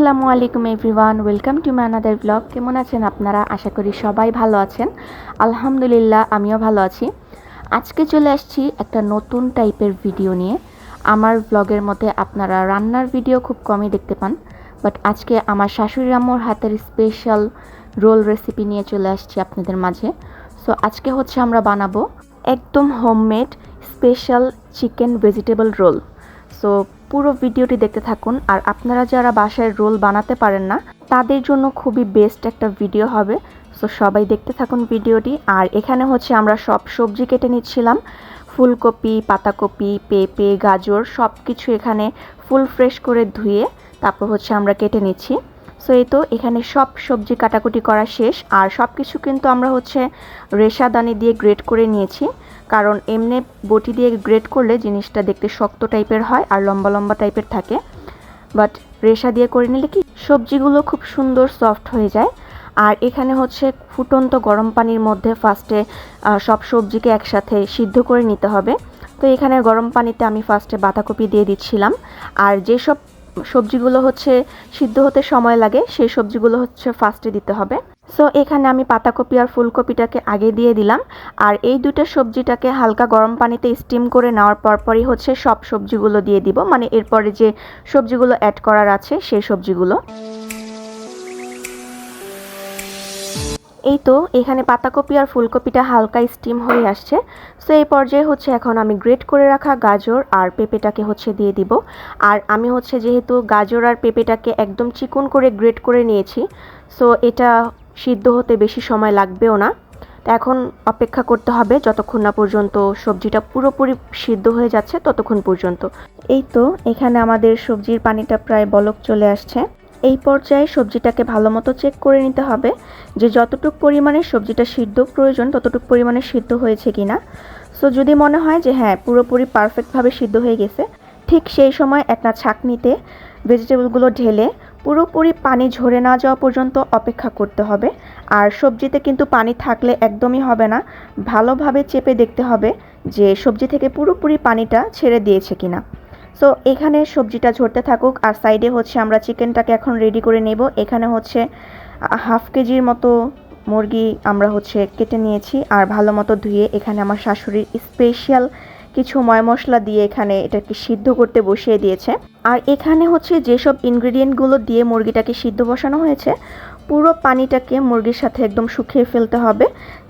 আসসালামু আলাইকুম everyone, welcome to my another blog. কেমন আছেন আপনারা? আশা করি সবাই ভালো আছেন। আলহামদুলিল্লাহ, আমিও ভালো আছি। আজকে চলে আসছি একটা নতুন টাইপের ভিডিও নিয়ে। আমার ব্লগের মধ্যে আপনারা রান্নার ভিডিও খুব কমই দেখতে পান। বাট আজকে আমার শাশুড়ি আম্মুর হাতের স্পেশাল রোল রেসিপি নিয়ে চলে আসছি আপনাদের মাঝে। সো আজকে হচ্ছে আমরা বানাবো একদম homemade special chicken vegetable roll so পুরো ভিডিওটি দেখতে থাকুন। আর আপনারা যারা বাসায় রোল বানাতে পারেন না, তাদের জন্য খুবই বেস্ট একটা ভিডিও হবে। সো সবাই দেখতে থাকুন ভিডিওটি। আর এখানে হচ্ছে আমরা সব সবজি কেটে নিচ্ছিলাম। ফুলকপি, পাতাকপি, পেঁপে, গাজর সব কিছু এখানে ফুল ফ্রেশ করে ধুয়ে তারপর হচ্ছে আমরা কেটে নিচ্ছি। সো এই তো এখানে সব সবজি কাটাকুটি করা শেষ। আর সব কিছু কিন্তু আমরা হচ্ছে রেশাদানি দিয়ে গ্রেট করে নিয়েছি। কারণ এমনি বটি দিয়ে গ্রেট করলে জিনিসটা দেখতে শক্ত টাইপের হয় আর লম্বা লম্বা টাইপের থাকে। বাট রেশা দিয়ে করে নিলে কি সবজিগুলো খুব সুন্দর সফট হয়ে যায়। আর এখানে হচ্ছে ফুটন্ত গরম পানির মধ্যে ফার্স্টে সব সবজিকে একসাথে সিদ্ধ করে নিতে হবে। তো এখানে গরম পানিতে আমি ফার্স্টে বাঁধাকপি দিয়ে দিচ্ছিলাম। আর যেসব সবজিগুলো হচ্ছে সিদ্ধ হতে সময় লাগে, সেই সবজিগুলো হচ্ছে ফার্স্টে দিতে হবে। সো এখানে আমি পাতাকপি আর ফুলকপিটাকে আগে দিয়ে দিলাম। আর এই দুটো সবজিটাকে হালকা গরম পানিতে স্টিম করে নেওয়ার পরপরই হচ্ছে সব সবজিগুলো দিয়ে দিব। মানে এরপরে যে সবজিগুলো অ্যাড করার আছে সেই সবজিগুলো। এই তো, এখানে পাতাকপি আর ফুলকপিটা হালকা স্টিম হয়ে আসছে। সো এই পর্যায়ে হচ্ছে এখন আমি গ্রেট করে রাখা গাজর আর পেঁপেটাকে হচ্ছে দিয়ে দিব। আর আমি হচ্ছে যেহেতু গাজর আর পেঁপেটাকে একদম চিকন করে গ্রেট করে নিয়েছি সো এটা সিদ্ধ হতে বেশি সময় লাগবেও না। এখন অপেক্ষা করতে হবে যতক্ষণ না পর্যন্ত সবজিটা পুরোপুরি সিদ্ধ হয়ে যাচ্ছে ততক্ষণ পর্যন্ত। এই তো, এখানে আমাদের সবজির পানিটা প্রায় বলক চলে আসছে। এই পর্যায়ে সবজিটাকে ভালো মতো চেক করে নিতে হবে যে যতটুক পরিমাণে সবজিটা সিদ্ধ প্রয়োজন ততটুকু পরিমাণে সিদ্ধ হয়েছে কিনা। সো যদি মনে হয় যে হ্যাঁ পুরোপুরি পারফেক্টভাবে সিদ্ধ হয়ে গেছে, ঠিক সেই সময় একটা ছাকনিতে ভেজিটেবলগুলো ঢেলে পুরোপুরি পানি ঝরে না যাওয়া পর্যন্ত অপেক্ষা করতে হবে। আর সবজিতে কিন্তু পানি থাকলে একদমই হবে না। ভালোভাবে চেপে দেখতে হবে যে সবজি থেকে পুরোপুরি পানিটা ছেড়ে দিয়েছে কিনা। সো এখানে সবজিটা ঝরতে থাকুক, আর সাইডে হচ্ছে আমরা চিকেনটাকে এখন রেডি করে নেব। এখানে হচ্ছে হাফ কেজির মতো মুরগি আমরা হচ্ছে কেটে নিয়েছি, আর ভালো মতো ধুয়ে এখানে আমার শাশুড়ির স্পেশাল কিছু ময় মশলা দিয়ে এখানে এটাকে সিদ্ধ করতে বসিয়ে দিয়েছে। আর এখানে হচ্ছে যেসব ইনগ্রিডিয়েন্টগুলো দিয়ে মুরগিটাকে সিদ্ধ বসানো হয়েছে, পুরো পানিটাকে মুরগির সাথে একদম শুকিয়ে ফেলতে হবে,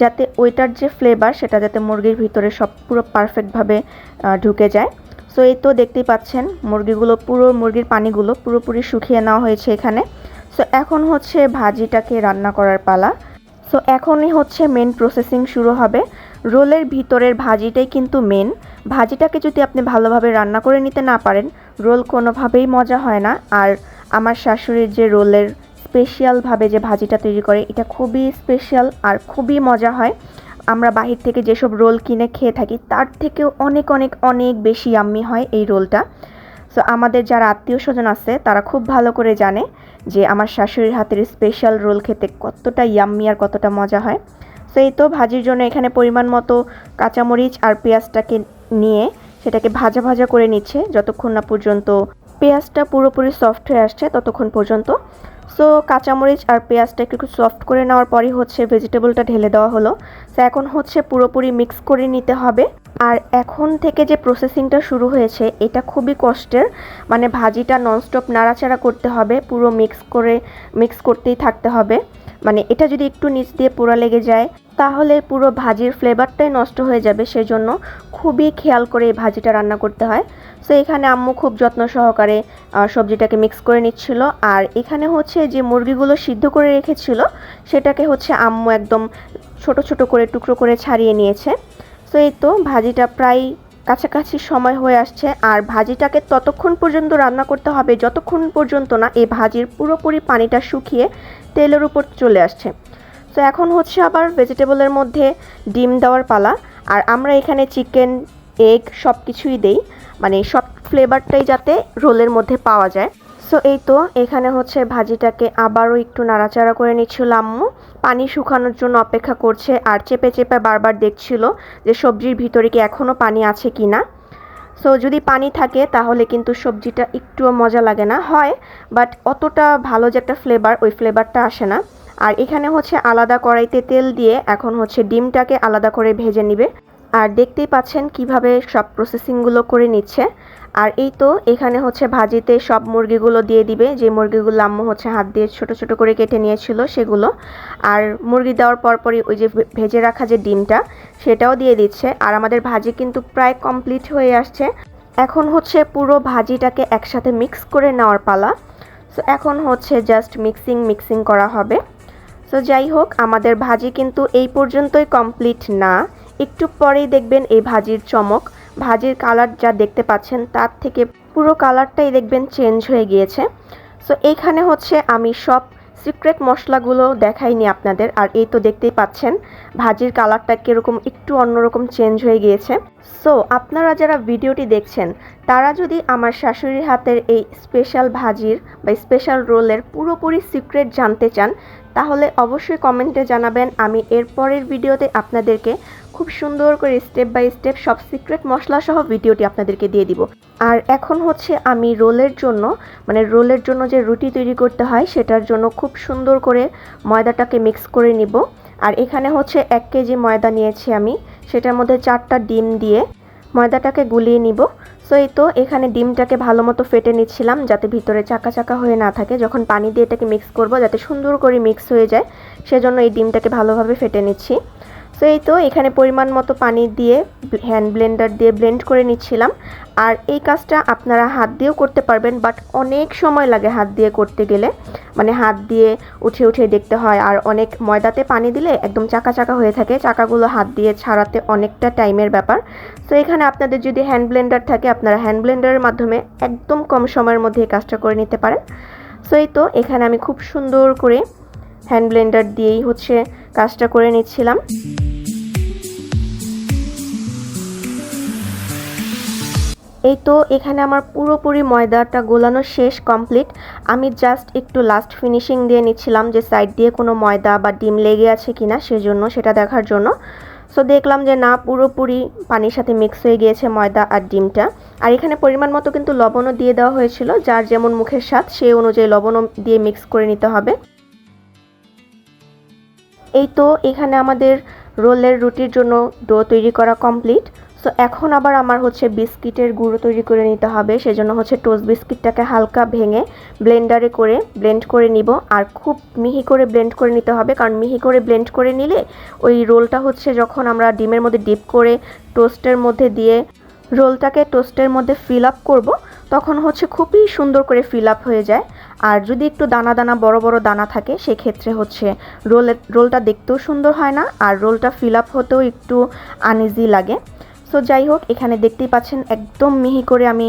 যাতে ওইটার যে ফ্লেভার সেটা যাতে মুরগির ভিতরে সব পুরো পারফেক্টভাবে ঢুকে যায়। সো এই তো দেখতেই পাচ্ছেন মুরগিগুলো পুরো, মুরগির পানিগুলো পুরোপুরি শুকিয়ে নেওয়া হয়েছে এখানে। সো এখন হচ্ছে ভাজিটাকে রান্না করার পালা। সো এখনই হচ্ছে মেন প্রসেসিং শুরু হবে। রোলের ভিতরের ভাজিটাই কিন্তু মেন ভাজিটাকে যদি আপনি ভালোভাবে রান্না করে নিতে না পারেন, রোল কোনোভাবেই মজা হয় না। আর আমার শাশুড়ির যে রোলের স্পেশালভাবে যে ভাজিটা তৈরি করে, এটা খুবই স্পেশাল আর খুবই মজা হয়। আমরা বাহির থেকে যেসব রোল কিনে খেয়ে থাকি, তার থেকেও অনেক অনেক অনেক বেশি আম্মি হয় এই রোলটা। সো আমাদের যারা আত্মীয় স্বজন আছে, তারা খুব ভালো করে জানে যে আমার শাশুড়ির হাতের স্পেশাল রোল খেতে কতটা ইয়াম্মি আর কতটা মজা হয়। সো এই তো ভাজির জন্য এখানে পরিমাণ মতো কাঁচামরিচ আর পেঁয়াজটাকে নিয়ে সেটাকে ভাজা ভাজা করে নিচ্ছে। যতক্ষণ না পর্যন্ত পেঁয়াজটা পুরোপুরি সফট হয়ে আসছে, ততক্ষণ পর্যন্ত। সো কাঁচামরিচ আর পেঁয়াজটা একটু সফট করে নেওয়ার পরই হচ্ছে ভেজিটেবলটা ঢেলে দেওয়া হলো। সো এখন হচ্ছে পুরোপুরি মিক্স করে নিতে হবে। আর এখন থেকে যে প্রসেসিংটা শুরু হয়েছে, এটা খুবই কষ্টের। মানে ভাজিটা ননস্টপ নাড়াচাড়া করতে হবে, পুরো মিক্স করে মিক্স করতেই থাকতে হবে। মানে এটা যদি একটু নিচ দিয়ে পোড়া লেগে যায়, তাহলে পুরো ভাজির ফ্লেভারটাই নষ্ট হয়ে যাবে। সেজন্য খুবই খেয়াল করে এই ভাজিটা রান্না করতে হয়। সো এখানে আম্মু খুব যত্ন সহকারে সবজিটাকে মিক্স করে নিচ্ছিল। আর এখানে হচ্ছে যে মুরগিগুলো সিদ্ধ করে রেখেছিল, সেটাকে হচ্ছে আম্মু একদম ছোট ছোট করে টুকরো করে ছাড়িয়ে নিয়েছে। সো এই তো ভাজিটা প্রায় কাছাকাছি সময় হয়ে আসছে, আর ভাজিটাকে ততক্ষণ পর্যন্ত রান্না করতে হবে, যতক্ষণ পর্যন্ত না এই ভাজির পুরোপুরি পানিটা শুকিয়ে তেলের উপর চলে আসছে। তো এখন হচ্ছে আবার ভেজিটেবলের মধ্যে ডিম দেওয়ার পালা, আর আমরা এখানে চিকেন, এগ সব কিছুই দেই মানে সব ফ্লেভারটাই যাতে রোলের মধ্যে পাওয়া যায়। সো এই তো, এখানে হচ্ছে ভাজিটাকে আবারও একটু নাড়াচাড়া করে নিচ্ছিল আম্মু। পানি শুকানোর জন্য অপেক্ষা করছে আর চেপে চেপে বারবার দেখছিল যে সবজির ভিতরে কি এখনও পানি আছে কি না। সো যদি পানি থাকে তাহলে কিন্তু সবজিটা একটুও মজা লাগে না। হয় বাট অতটা ভালো যে একটা ফ্লেভার ওই ফ্লেভারটা আসে না। আর এখানে হচ্ছে আলাদা কড়াইতে তেল দিয়ে এখন হচ্ছে ডিমটাকে আলাদা করে ভেজে নিবে। আর দেখতেই পাচ্ছেন কীভাবে সব প্রসেসিংগুলো করে নিচ্ছে। আর এই তো এখানে হচ্ছে ভাজিতে সব মুরগিগুলো দিয়ে দিবে। যে মুরগিগুলো আম্মু হচ্ছে হাত দিয়ে ছোট ছোট করে কেটে নিয়েছিল সেগুলো। আর মুরগি দেওয়ার পরপরই ওই যে ভেজে রাখা যে ডিমটা, সেটাও দিয়ে দিচ্ছে। আর আমাদের ভাজি কিন্তু প্রায় কমপ্লিট হয়ে আসছে। এখন হচ্ছে পুরো ভাজিটাকে একসাথে মিক্স করে নেওয়ার পালা। সো এখন হচ্ছে জাস্ট মিক্সিং মিক্সিং করা হবে। সো যাই হোক, আমাদের ভাজি কিন্তু এই পর্যন্তই কমপ্লিট না। একটু পরেই দেখবেন এই ভাজির চমক। ভাজির কালার যা দেখতে পাচ্ছেন, তার থেকে পুরো কালারটাই দেখবেন চেঞ্জ হয়ে গিয়েছে। সো এইখানে হচ্ছে আমি সব সিক্রেট মশলাগুলো দেখাইনি আপনাদের, আর এই তো দেখতেই পাচ্ছেন, ভাজির কালারটা কীরকম একটু অন্যরকম চেঞ্জ হয়ে গিয়েছে। সো আপনারা যারা ভিডিওটি দেখছেন, তারা যদি আমার শাশুড়ির হাতের এই স্পেশাল ভাজির বা স্পেশাল রোলের পুরোপুরি সিক্রেট জানতে চান, তাহলে অবশ্যই কমেন্টে জানাবেন, আমি এরপরের ভিডিওতে আপনাদেরকে খুব সুন্দর করে স্টেপ বাই স্টেপ সব সিক্রেট মশলা সহ ভিডিওটি আপনাদেরকে দিয়ে দিব। আর এখন হচ্ছে আমি রোলের জন্য মানে রোলের জন্য যে রুটি তৈরি করতে হয়, সেটার জন্য খুব সুন্দর করে ময়দাটাকে মিক্স করে নিব। আর এখানে হচ্ছে এক কেজি ময়দা নিয়েছি আমি, সেটার মধ্যে চারটা ডিম দিয়ে ময়দাটাকে গুলিয়ে নিব। সো এই তো এখানে ডিমটাকে ভালো মতো ফেটে নিচ্ছিলাম যাতে ভিতরে চাকা চাকা হয়ে না থাকে। যখন পানি দিয়ে এটাকে মিক্স করব, যাতে সুন্দর করে মিক্স হয়ে যায়, সেজন্য এই ডিমটাকে ভালোভাবে ফেটে নিচ্ছি। সো এই তো এখানে পরিমাণ মতো পানি দিয়ে হ্যান্ড ব্লেন্ডার দিয়ে ব্লেন্ড করে নিচ্ছিলাম। আর এই কাজটা আপনারা হাত দিয়েও করতে পারবেন বাট অনেক সময় লাগে হাত দিয়ে করতে গেলে। মানে হাত দিয়ে উঠে উঠে দেখতে হয়, আর অনেক ময়দাতে পানি দিলে একদম চাকা চাকা হয়ে থাকে। চাকাগুলো হাত দিয়ে ছাড়াতে অনেকটা টাইমের ব্যাপার। সো এখানে আপনাদের যদি হ্যান্ড ব্লেন্ডার থাকে, আপনারা হ্যান্ড ব্লেন্ডারের মাধ্যমে একদম কম সময়ের মধ্যে এই কাজটা করে নিতে পারেন। সো এই তো এখানে আমি খুব সুন্দর করে হ্যান্ড ব্লেন্ডার দিয়েই হচ্ছে কাজটা করে নিচ্ছিলাম। এই তো এখানে আমার পুরোপুরি ময়দাটা গোলানো শেষ কমপ্লিট। আমি জাস্ট একটু লাস্ট ফিনিশিং দিয়ে নিচ্ছিলাম যে সাইড দিয়ে কোনো ময়দা বা ডিম লেগে আছে কিনা সেজন্য, সেটা দেখার জন্য। সো দেখলাম যে না, পুরোপুরি পানির সাথে মিক্স হয়ে গিয়েছে ময়দা আর ডিমটা। আর এখানে পরিমাণ মতো কিন্তু লবণও দিয়ে দেওয়া হয়েছিল, যার যেমন মুখের স্বাদ, সেই অনুযায়ী লবণও দিয়ে মিক্স করে নিতে হবে। এই তো এখানে আমাদের রোলের রুটির জন্য ডো তৈরি করা কমপ্লিট। সো এখন আবার আমার হচ্ছে বিস্কিটের গুঁড়ো তৈরি করে নিতে হবে, সেজন্য হচ্ছে টোস্ট বিস্কিটটাকে হালকা ভেঙে ব্লেন্ডারে করে ব্লেন্ড করে নিব, আর খুব মিহি করে ব্লেন্ড করে নিতে হবে, কারণ মিহি করে ব্লেন্ড করে নিলে ওই রোলটা হচ্ছে যখন আমরা ডিমের মধ্যে ডিপ করে টোস্টের মধ্যে দিয়ে রোলটাকে টোস্টের মধ্যে ফিল আপ করব, তখন হচ্ছে খুবই সুন্দর করে ফিল আপ হয়ে যায়। আর যদি একটু দানা দানা, বড় বড় দানা থাকে, সেক্ষেত্রে হচ্ছে রোলের রোলটা দেখতেও সুন্দর হয় না, আর রোলটা ফিল আপ হতেও একটু আনইজি লাগে। সো যাই হোক, এখানে দেখতেই পাচ্ছেন, একদম মিহি করে আমি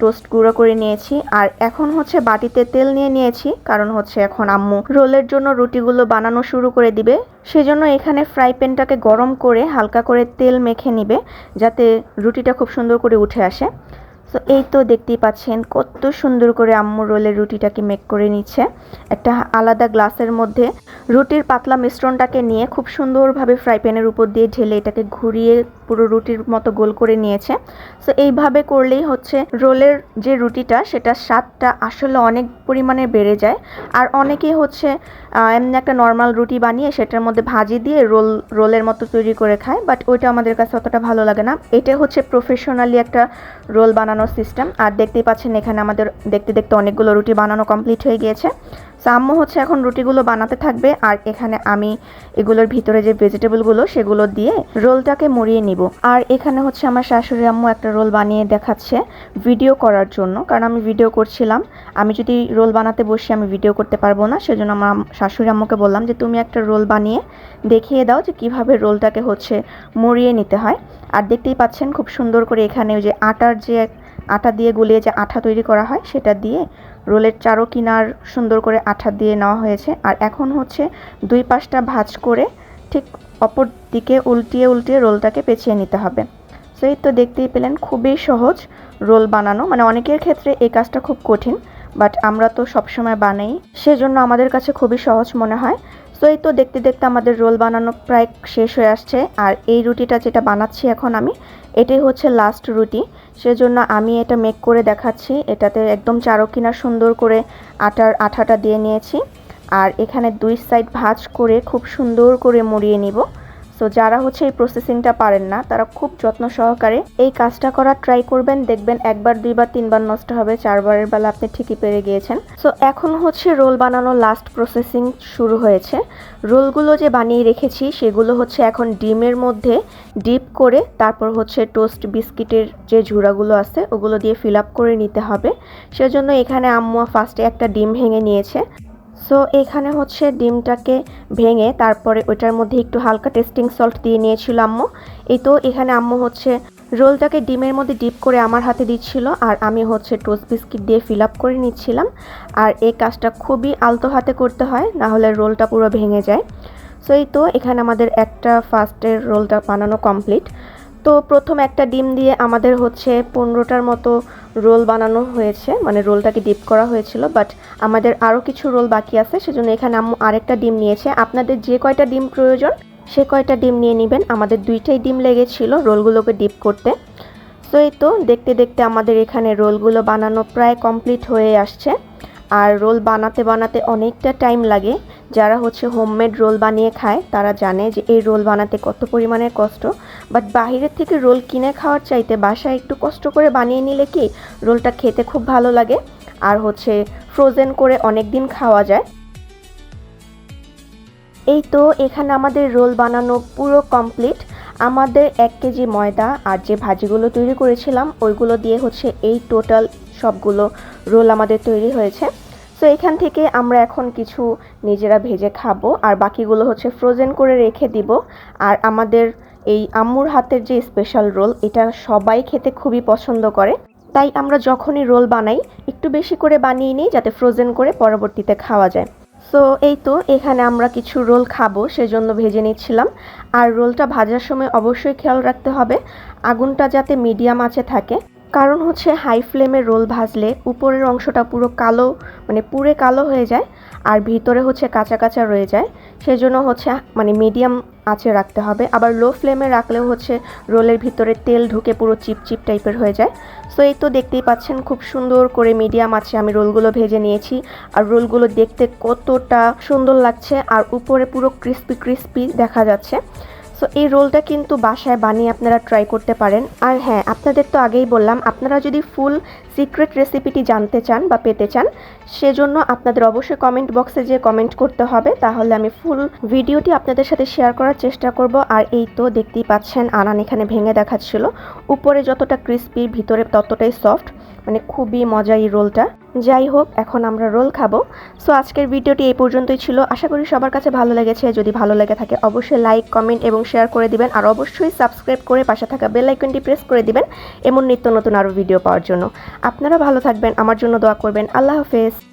টোস্ট গুঁড়ো করে নিয়েছি। আর এখন হচ্ছে বাটিতে তেল নিয়ে নিয়েছি, কারণ হচ্ছে এখন আম্মু রোলের জন্য রুটিগুলো বানানো শুরু করে দিবে। সেজন্য এখানে ফ্রাই প্যানটাকে গরম করে হালকা করে তেল মেখে নিবে, যাতে রুটিটা খুব সুন্দর করে উঠে আসে। সো এই তো দেখতেই পাচ্ছেন কত সুন্দর করে আম্মু রোলের রুটিটাকে মেক করে নিচ্ছে। একটা আলাদা গ্লাসের মধ্যে রুটির পাতলা মিশ্রণটাকে নিয়ে খুব সুন্দরভাবে ফ্রাই প্যানের উপর দিয়ে ঢেলে এটাকে ঘুরিয়ে পুরো রুটির মতো গোল করে নিয়েছে। সো এইভাবে করলেই হচ্ছে রোলের যে রুটিটা, সেটা স্বাদটা আসলে অনেক পরিমাণে বেড়ে যায়। আর অনেকেই হচ্ছে এমনি একটা নর্মাল রুটি বানিয়ে সেটার মধ্যে ভাজি দিয়ে রোল, রোলের মতো তৈরি করে খায় বাট ওইটা আমাদের কাছে অতটা ভালো লাগে না। এটা হচ্ছে প্রফেশনালি একটা রোল বানানোর সিস্টেম। আর দেখতেই পাচ্ছেন এখানে আমাদের দেখতে দেখতে অনেকগুলো রুটি বানানো কমপ্লিট হয়ে গিয়েছে। সো আম্মু হচ্ছে এখন রুটিগুলো বানাতে থাকবে। আর এখানে আমি এগুলোর ভিতরে যে ভেজিটেবলগুলো, সেগুলো দিয়ে রোলটাকে মরিয়ে নিব। আর এখানে হচ্ছে আমার শাশুড়ি আম্মু একটা রোল বানিয়ে দেখাচ্ছে ভিডিও করার জন্য। কারণ আমি ভিডিও করছিলাম। আমি যদি রোল বানাতে বসি, আমি ভিডিও করতে পারব না। সেজন্য আমার শাশুড়ি আম্মুকে বললাম যে, তুমি একটা রোল বানিয়ে দেখিয়ে দাও যে, কীভাবে রোলটাকে হচ্ছে মরিয়ে নিতে হয়। আর দেখতেই পাচ্ছেন খুব সুন্দর করে এখানে ওই যে আটার যে আটা দিয়ে গুলিয়ে যে আঠা তৈরি করা হয়, সেটা দিয়ে রোলের চারো কিনার সুন্দর করে আঠা দিয়ে নেওয়া হয়েছে। আর এখন হচ্ছে দুই পাশটা ভাজ করে ঠিক অপর দিকে উল্টিয়ে উল্টিয়ে রোলটাকে পেঁচিয়ে নিতে হবে। সো এই তো দেখতেই পেলেন, খুবই সহজ রোল বানানো। মানে অনেকের ক্ষেত্রে এই কাজটা খুব কঠিন, বাট আমরা তো সবসময় বানাই। সেজন্য আমাদের কাছে খুবই সহজ মনে হয়। সো এই তো দেখতে দেখতে আমাদের রোল বানানো প্রায় শেষ হয়ে আসছে। আর এই রুটিটা যেটা বানাচ্ছি এখন আমি এটাই হচ্ছে লাস্ট রুটি। সেজন্য আমি এটা মেক করে দেখাচ্ছি। এটাতে একদম চারকিনা সুন্দর করে আটার আঠাটা দিয়ে নিয়েছি। আর এখানে দুই সাইড ভাজ করে খুব সুন্দর করে মুড়িয়ে নিব। সো যারা হচ্ছে এই প্রসেসিংটা পারেন না, তারা খুব যত্ন সহকারে এই কাজটা করার ট্রাই করবেন। দেখবেন একবার, দুইবার, তিনবার নষ্ট হবে। চারবারের বেলা আপনি ঠিকই পেরে গিয়েছেন। সো এখন হচ্ছে রোল বানানো লাস্ট প্রসেসিং শুরু হয়েছে। রোলগুলো যে বানিয়ে রেখেছি, সেগুলো হচ্ছে এখন ডিমের মধ্যে ডিপ করে, তারপর হচ্ছে টোস্ট বিস্কিটের যে ঝুড়াগুলো আছে, ওগুলো দিয়ে ফিল আপ করে নিতে হবে। সেজন্য এখানে আম্মু ফার্স্টে একটা ডিম ভেঙে নিয়েছে। সো এখানে হচ্ছে ডিমটাকে ভেঙে তারপরে ওইটার মধ্যে একটু হালকা টেস্টিং সল্ট দিয়ে নিয়েছিল আম্মু। এই তো এখানে আম্মু হচ্ছে রোলটাকে ডিমের মধ্যে ডিপ করে আমার হাতে দিচ্ছিল আর আমি হচ্ছে টোস্ট বিস্কিট দিয়ে ফিল আপ করে নিচ্ছিলাম। আর এই কাজটা খুবই আলতো হাতে করতে হয়, না হলে রোলটা পুরো ভেঙে যায়। সো এই তো এখানে আমাদের একটা ফার্স্টের রোলটা বানানো কমপ্লিট। তো প্রথম একটা ডিম দিয়ে আমাদের হচ্ছে পনেরোটার মতো রোল বানানো হয়েছে মানে রোলটাকে ডিপ করা হয়েছিল বাট আমাদের আরও কিছু রোল বাকি আছে, সেজন্য এখানে আম্মু আরেকটা ডিম নিয়েছে। আপনাদের যে কয়টা ডিম প্রয়োজন, সে কয়টা ডিম নিয়ে নেবেন। আমাদের দুইটাই ডিম লেগেছিল রোলগুলোকে ডিপ করতে। সো এই তো দেখতে দেখতে আমাদের এখানে রোলগুলো বানানো প্রায় কমপ্লিট হয়ে আসছে। আর রোল বানাতে বানাতে অনেকটা টাইম লাগে। যারা হচ্ছে হোমমেড রোল বানিয়ে খায়, তারা জানে যে এই রোল বানাতে কত পরিমাণে কষ্ট। বাট বাহিরের থেকে রোল কিনে খাওয়ার চাইতে বাসায় একটু কষ্ট করে বানিয়ে নিলে কি রোলটা খেতে খুব ভালো লাগে? আর হচ্ছে ফ্রোজেন করে অনেক দিন খাওয়া যায়? এই তো এখানে আমাদের রোল বানানো পুরো কমপ্লিট আমাদের এক কেজি ময়দা আর যে ভাজিগুলো তৈরি করেছিলাম, ওইগুলো দিয়ে হচ্ছে এই টোটাল সবগুলো রোল আমাদের তৈরি হয়েছে। সো এখান থেকে আমরা এখন কিছু নিজেরা ভেজে খাব, আর বাকিগুলো হচ্ছে ফ্রোজেন করে রেখে দিব। আর আমাদের এই আম্মুর হাতের যে স্পেশাল রোল এটা সবাই খেতে খুবই পছন্দ করে। তাই আমরা যখনই রোল বানাই, একটু বেশি করে বানিয়ে নিই যাতে ফ্রোজেন করে পরবর্তীতে খাওয়া যায়। সো এই তো, এখানে আমরা কিছু রোল খাব, সেজন্য ভেজে নিচ্ছিলাম। আর রোলটা ভাজার সময় অবশ্যই খেয়াল রাখতে হবে। আগুনটা যাতে মিডিয়াম আছে থাকে কারণ হচ্ছে হাই ফ্লেমে রোল ভাজলে উপরের অংশটা পুরো কালো মানে পুরে কালো হয়ে যায় আর ভিতরে হচ্ছে কাঁচা কাঁচা রয়ে যায়। সেজন্য হচ্ছে মানে মিডিয়াম আঁচে রাখতে হবে। আবার লো ফ্লেমে রাখলেও হচ্ছে রোলের ভিতরে তেল ঢুকে পুরো চিপচিপ টাইপের হয়ে যায়। সো এই তো দেখতেই পাচ্ছেন খুব সুন্দর করে মিডিয়াম আছে আমি রোলগুলো ভেজে নিয়েছি। আর রোলগুলো দেখতে কতটা সুন্দর লাগছে। আর উপরে পুরো ক্রিস্পি ক্রিস্পি দেখা যাচ্ছে। সো এই রোলটা কিন্তু বাসায় বানিয়ে আপনারা ট্রাই করতে পারেন। আর হ্যাঁ আপনাদের তো আগেই বললাম, আপনারা যদি ফুল সিক্রেট রেসিপিটি জানতে চান বা পেতে চান, সেজন্য আপনাদের অবশ্যই কমেন্ট বক্সে যে কমেন্ট করতে হবে। তাহলে আমি ফুল ভিডিওটি আপনাদের সাথে শেয়ার করার চেষ্টা করব। আর এই তো দেখতেই পাচ্ছেন, আনান এখানে ভেঙে দেখাচ্ছিল। উপরে যতটা ক্রিস্পি ভিতরে ততটাই সফট মানে খুবই মজা এই রোলটা। যাই হোক, এখন আমরা রোল খাব। সো, আজকের ভিডিওটি এই পর্যন্তই ছিল। আশা করি সবার কাছে ভালো লেগেছে। যদি ভালো লেগে থাকে, অবশ্যই লাইক, কমেন্ট এবং শেয়ার করে দিবেন। আর অবশ্যই সাবস্ক্রাইব করে পাশে থাকা বেল আইকনটি প্রেস করে দিবেন। এমন নিত্য নতুন আরও ভিডিও পাওয়ার জন্য। আপনারা ভালো থাকবেন। আমার জন্য দোয়া করবেন। আল্লাহ হাফেজ।